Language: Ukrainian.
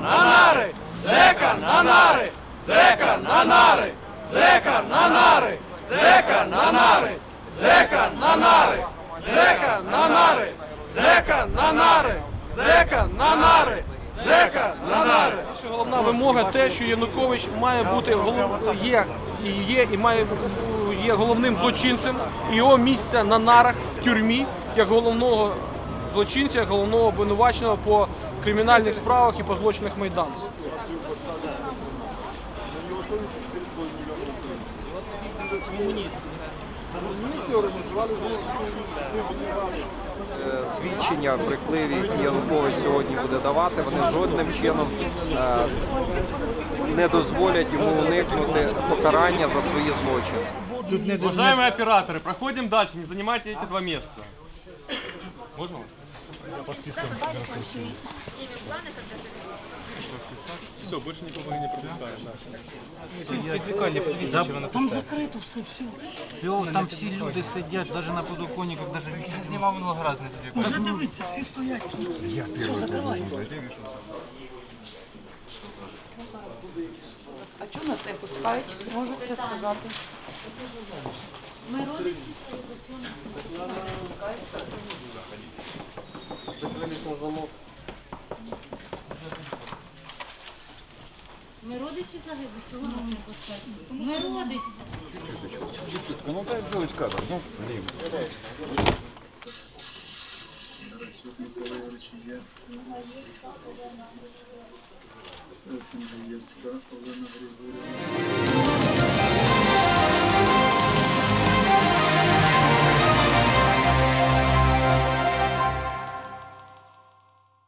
На нари! Зека на нари! Зека на нари! Зека на нари! Зека на нари! Зека на нари! Зека на нари! Зека на нари! Зека на нари! Зека на нари! Наша головна вимога те, що Янукович має бути є і є, і має є головним злочинцем. Його місце на нарах в тюрмі як головного злочинця, головного обвинуваченого по кримінальних справах і по злочинах Майдану. Е, свідчення брехливі, які Янукович сьогодні буде давати, вони жодним чином е, не дозволять йому уникнути покарання за свої злочини. Уважаемые операторы, проходим дальше, не занимайте эти два места. Можно? Все, больше никого не пропускаем. Там закрито все, все. Все, там всі люди сидять, навіть на подоконниках, навіть я знімав минулого разу на тоді. Дивиться, всі стоять. Все, закривай. А чому нас не пускають? Можете сказати? Ми родичі загиблих, чого нас не пускають? Ми родичі. Олена Григорівна.